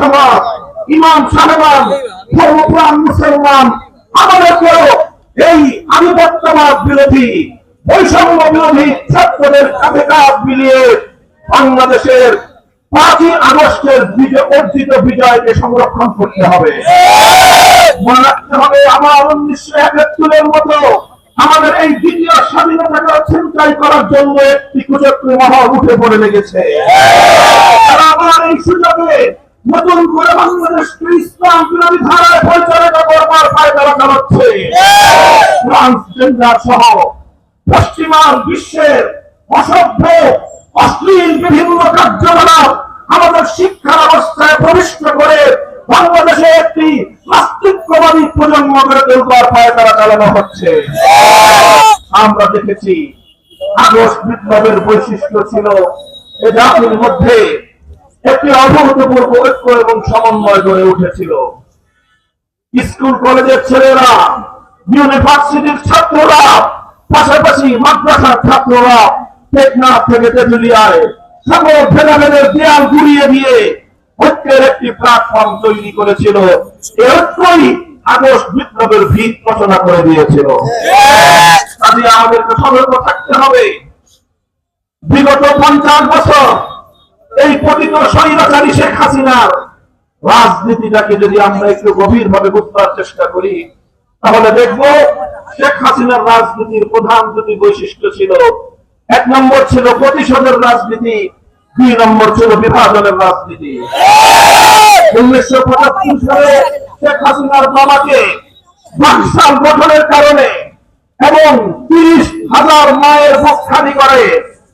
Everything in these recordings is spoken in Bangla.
সমাজ ইমাম বিরোধী, বৈষম্য বিরোধী ছাত্রদের কাঁধে কাঁধ মিলিয়ে বাংলাদেশের পাঁচই আগস্টের অর্জিত বিজয়কে সংরক্ষণ করতে হবে। মতো আমাদের এই দ্বিতীয় স্বাধীনতাকে ছিনতাই করার জন্য একটি কুচক্রী উঠে পড়ে লেগেছে। নতুন করে ধারায় পরিচালনা করবার পায়তারা চালাচ্ছে ট্রান্সজেন্ডার সহ পশ্চিমা বিশ্বের অসভ্য, অশ্লীল বিভিন্ন কার্যকলাপ আমাদের শিক্ষা ব্যবস্থায় প্রবিষ্ট করে বাংলাদেশে একটি নাস্তিক্যবাদী প্রজন্ম গড়ে তোলবার পায়তারা চালানো হচ্ছে। আমরা দেখেছি আগস্ট বিপ্লবের বৈশিষ্ট্য ছিল এ জাতির মধ্যে একটি অভূতপূর্ব ঐক্য এবং সমন্বয় গড়ে উঠেছিল। স্কুল কলেজের ছেলেরা ইউনিভার্সিটির ছাত্ররা পাশাপাশি মাদ্রাসার ছাত্ররা টেকনাফ থেকে তেঁতুলিয়ায় সকল ভেদাভেদের দেয়াল গুড়িয়ে দিয়ে ঐক্যের একটি প্ল্যাটফর্ম তৈরি করেছিল। এই ঐক্যই আগস্ট বিপ্লবের ভিত রচনা করে দিয়েছিল। কাজে আমাদেরকে সতর্ক থাকতে হবে। বিগত পঞ্চাশ বছর এই পতিত স্বৈরাচারী শেখ হাসিনার রাজনীতিটাকে যদি আমরা একটু গভীর ভাবে বুঝবার চেষ্টা করি, তাহলে দেখব শেখ হাসিনার রাজনীতির প্রধান দুটি বৈশিষ্ট্য ছিল। এক নম্বর ছিল প্রতিশোধের রাজনীতি, দুই নম্বর ছিল বিভাজনের রাজনীতি। উনিশশো পঁচাত্তর সালে শেখ হাসিনার বাবাকে বাকশাল গঠনের কারণে এবং তিরিশ হাজার মায়ের খালি করে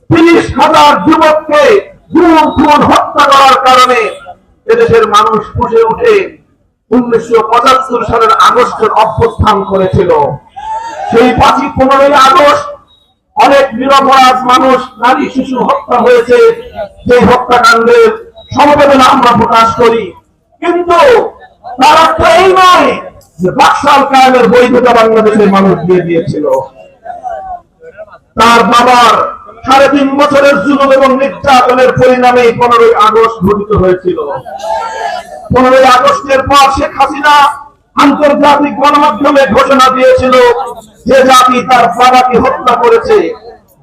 তিরিশ হাজার যুবককে হত্যা করার কারণে এদেশের মানুষ ফুসে উঠে উনিশশো পঁচাত্তর সালের আগস্টের অভ্যুত্থান করেছিল। সেই পাঁচই পনেরোই আগস্ট অনেক নিরপরাধ মানুষ, নারী, শিশু হত্যা হয়েছে। যে হত্যাকাণ্ডের সমবেদনা আমরা প্রকাশ করি। কিন্তু তার অর্থ এই নয় যে বাকশাল কায়েমের বৈধতা বাংলাদেশের মানুষ দিয়ে দিয়েছিল। তার বাবার সাড়ে তিন বছরের জুলুম এবং নির্যাতনের পরিণামে পনেরোই আগস্ট ঘটিত হয়েছিল। পনেরোই আগস্টের পর শেখ হাসিনা আন্তর্জাতিক গণমাধ্যমে ঘোষণা দিয়েছিল যে জাতি তার বাবাকে হত্যা করেছে।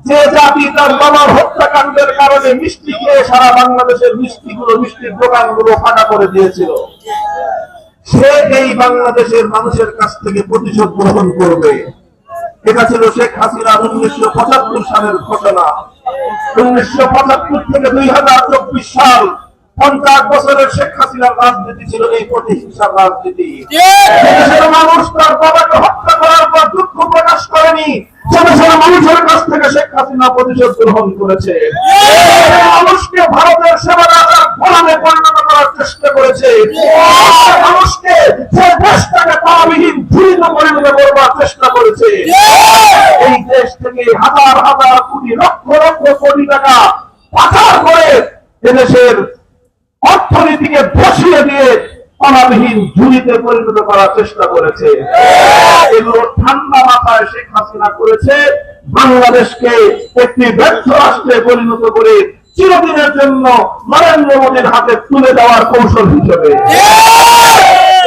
যে জাতি তার বাবার হত্যাকাণ্ডের কারণে মিষ্টি খেয়ে সারা বাংলাদেশের মিষ্টিগুলো মিষ্টির দোকানগুলো ফাঁকা করে দিয়েছিল। সে এই বাংলাদেশের মানুষের কাছ থেকে প্রতিশোধ গ্রহণ করবে। এটা ছিল শেখ হাসিনার উনিশশো পঁচাত্তর সালের ঘটনা উনিশশো পঁচাত্তর থেকে দুই হাজার চব্বিশ সাল পঞ্চাশ বছরের শেখ হাসিনার রাজনীতি ছিল এই প্রতিহিংসার রাজনীতি। মানুষ তার বাবাকে হত্যা করার পর দুঃখ প্রকাশ করেনি। মানুষের কাছ থেকে শেখ হাসিনা প্রতিশোধ গ্রহণ করেছে। মানুষকে ভারতের সেবা রাজার গোলামে পরিণত অর্থনীতিকে বসিয়ে দিয়ে অনাবিহীন ঝুড়িতে পরিণত করার চেষ্টা করেছে। এগুলো ঠান্ডা মাথায় শেখ হাসিনা করেছে, বাংলাদেশকে একটি ব্যর্থ রাষ্ট্রে পরিণত করে চিরদিনের জন্য নরেন্দ্র মোদীর হাতে তুলে দেওয়ার কৌশল হিসেবে।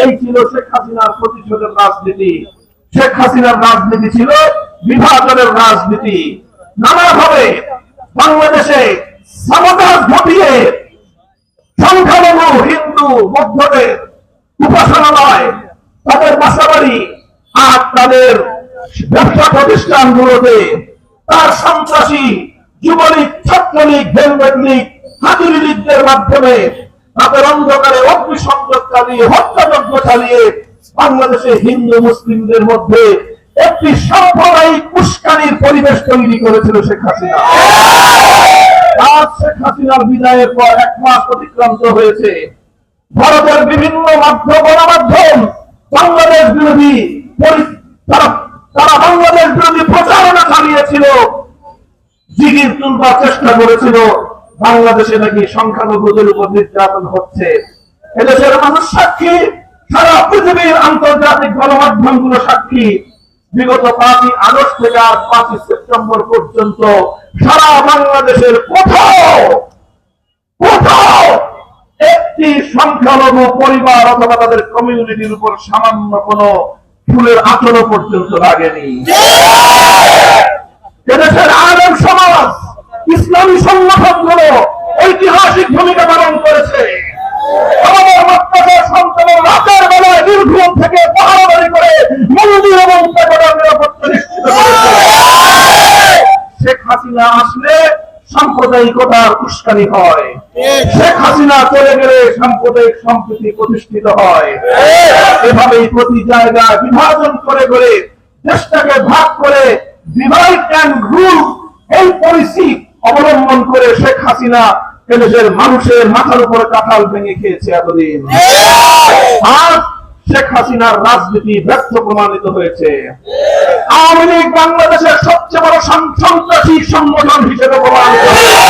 এই ছিল শেখ হাসিনার প্রতিশোধের রাজনীতি। শেখ হাসিনার রাজনীতি ছিল বিভাজনের রাজনীতি। নানাভাবে বাংলাদেশে সাবতাজ ঘটিয়ে সংখ্যালঘু হিন্দু বৌদ্ধদের উপাসনালয় তাদের বাসাবাড়ি আর তাদের ব্যবসা প্রতিষ্ঠানগুলোতে তার সন্ত্রাসী যুবলীগ, ছাত্রলীগ, ভেলভেট লীগ হাতুরি লীগদের মাধ্যমে তাদের অন্ধকারে অগ্নিসংযোগ চালিয়ে হত্যাযজ্ঞ চালিয়ে বাংলাদেশে হিন্দু মুসলিমদের মধ্যে একটি সাম্প্রদায়িক উস্কানির পরিবেশ তৈরি করেছিল শেখ হাসিনা। আজ শেখ হাসিনার বিদায়ের পর এক মাস অতিক্রান্ত হয়েছে। ভারতের বিভিন্ন মাধ্যম গণমাধ্যম বাংলাদেশ বিরোধী তারা বাংলাদেশ বিরোধী প্রচারণা চালিয়েছিল। জিগির তুলবার চেষ্টা করেছিল, বাংলাদেশে নাকি সংখ্যালঘুদের উপর নির্যাতন হচ্ছে। এদেশের মানুষ সাক্ষী, সারা পৃথিবীর আন্তর্জাতিক গণমাধ্যমগুলো সাক্ষী। বিগত পাঁচই আগস্ট থেকে আর পাঁচই সেপ্টেম্বর পর্যন্ত সারা বাংলাদেশের কোথাও কোথাও একটি সংখ্যালঘু পরিবার অথবা তাদের কমিউনিটির উপর সামান্য কোনো ফুলের আচরণ পর্যন্ত লাগেনি। এদেশের আলেম সমাজ ইসলামী সংগঠনগুলো ঐতিহাসিক ভূমিকা পালন করেছে। আমাদের রাতের বেলায় নির্ঘুম থেকে পাহাড়াবাড়ি করে মন্দির এবং পেগোডার নিরাপত্তা নিশ্চিত শেখ হাসিনা আসলে সাম্প্রদায়িকতার উস্কানি হয়। শেখ হাসিনা চলে গেলে সাম্প্রদায়িক সম্প্রীতি প্রতিষ্ঠিত হয়। এভাবেই প্রতি জায়গায় বিভাজন করে করে দেশটাকে ভাগ করে অবলম্বন করে শেখ হাসিনা এদেশের মানুষের মাথার উপরে কাঁঠাল ভেঙে খেয়েছে এতদিন আজ শেখ হাসিনার রাজনীতি ব্যর্থ প্রমাণিত হয়েছে আওয়ামী লীগ বাংলাদেশের সবচেয়ে বড় সন- সন্ত্রাসী সংগঠন হিসেবে প্রমাণিত হয়েছে।